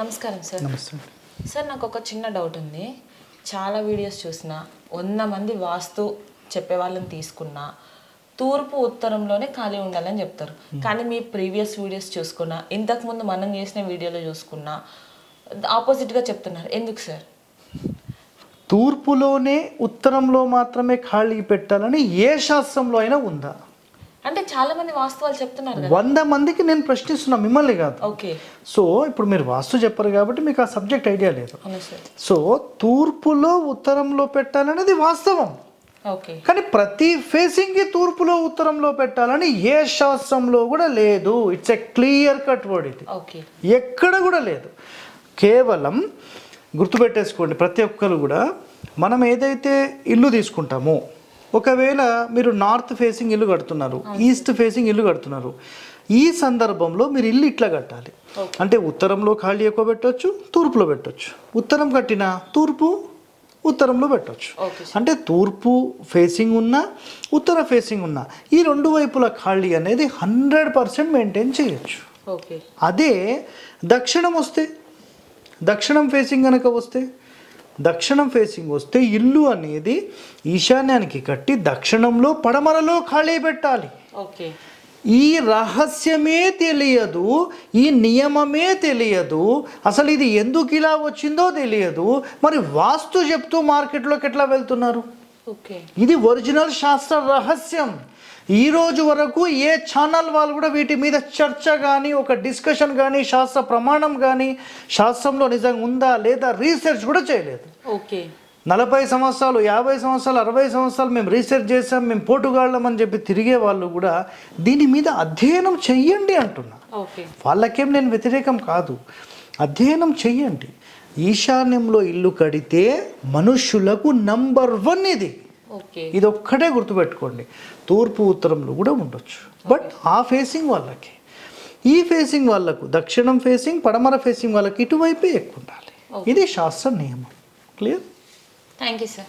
నమస్కారం సార్ నమస్తే. సార్ నాకు ఒక చిన్న డౌట్ ఉంది. చాలా వీడియోస్ చూసిన వంద మంది వాస్తు చెప్పే వాళ్ళని తీసుకున్నా తూర్పు ఉత్తరంలోనే ఖాళీ ఉండాలని చెప్తారు. కానీ మీ ప్రీవియస్ వీడియోస్ చూసుకున్నా ఇంతకుముందు మనం చేసిన వీడియోలో చూసుకున్నా ఆపోజిట్గా చెప్తున్నారు. ఎందుకు సార్ తూర్పులోనే ఉత్తరంలో మాత్రమే ఖాళీ పెట్టాలని ఏ శాస్త్రంలో అయినా ఉందా? అంటే చాలా మంది వాస్తవాలు చెప్తున్నారు వంద మందికి నేను ప్రశ్నిస్తున్నా మిమ్మల్ని కాదు. ఓకే. సో ఇప్పుడు మీరు వాస్తు చెప్పరు కాబట్టి మీకు ఆ సబ్జెక్ట్ ఐడియా లేదు. సో తూర్పులో ఉత్తరంలో పెట్టాలనేది వాస్తవం. ఓకే. కానీ ప్రతి ఫేసింగ్కి తూర్పులో ఉత్తరంలో పెట్టాలని ఏ శాస్త్రంలో కూడా లేదు. It's a clear cut word ఇది. ఎక్కడ కూడా లేదు. కేవలం గుర్తుపెట్టేసుకోండి ప్రతి ఒక్కరు కూడా మనం ఏదైతే ఇల్లు తీసుకుంటామో ఒకవేళ మీరు నార్త్ ఫేసింగ్ ఇల్లు కడుతున్నారు ఈస్ట్ ఫేసింగ్ ఇల్లు కడుతున్నారు ఈ సందర్భంలో మీరు ఇల్లు ఇట్లా కట్టాలి. అంటే ఉత్తరంలో ఖాళీ ఎక్కువ పెట్టవచ్చు తూర్పులో పెట్టవచ్చు ఉత్తరం కట్టిన తూర్పు ఉత్తరంలో పెట్టవచ్చు అంటే తూర్పు ఫేసింగ్ ఉన్న ఉత్తర ఫేసింగ్ ఉన్న ఈ రెండు వైపుల ఖాళీ అనేది హండ్రెడ్ పర్సెంట్ మెయింటైన్ చేయొచ్చు. ఓకే. అదే దక్షిణం వస్తే దక్షిణం ఫేసింగ్ కనుక వస్తే దక్షిణం ఫేసింగ్ వస్తే ఇల్లు అనేది ఈశాన్యానికి కట్టి దక్షిణంలో పడమరలో ఖాళీ పెట్టాలి. ఓకే. ఈ రహస్యమే తెలియదు ఈ నియమమే తెలియదు. అసలు ఇది ఎందుకు ఇలా వచ్చిందో తెలియదు. మరి వాస్తు చెప్తూ మార్కెట్లోకి ఎట్లా వెళ్తున్నారు? ఇది ఒరిజినల్ శాస్త్ర రహస్యం. ఈ రోజు వరకు ఏ ఛానల్ వాళ్ళు కూడా వీటి మీద చర్చ కానీ ఒక డిస్కషన్ కానీ శాస్త్ర ప్రమాణం కానీ శాస్త్రంలో నిజంగా ఉందా లేదా రీసెర్చ్ కూడా చేయలేదు. ఓకే. నలభై సంవత్సరాలు యాభై సంవత్సరాలు అరవై సంవత్సరాలు మేము రీసెర్చ్ చేసాం మేము పోటుగాళ్ళం అని చెప్పి తిరిగే వాళ్ళు కూడా దీని మీద అధ్యయనం చెయ్యండి అంటున్నా. వాళ్ళకేం నేను వ్యతిరేకం కాదు. అధ్యయనం చెయ్యండి. ఈశాన్యంలో ఇల్లు కడితే మనుష్యులకు నంబర్ వన్ ఇది. ఇది ఒక్కటే గుర్తుపెట్టుకోండి. తూర్పు ఉత్తరంలో కూడా ఉండొచ్చు. బట్ ఆ ఫేసింగ్ వాళ్ళకి. ఈ ఫేసింగ్ వాళ్ళకు దక్షిణం ఫేసింగ్ పడమర ఫేసింగ్ వాళ్ళకి ఇటువైపే ఎక్కువ ఉండాలి ఇది శాస్త్ర నియమం. Clear thank you sir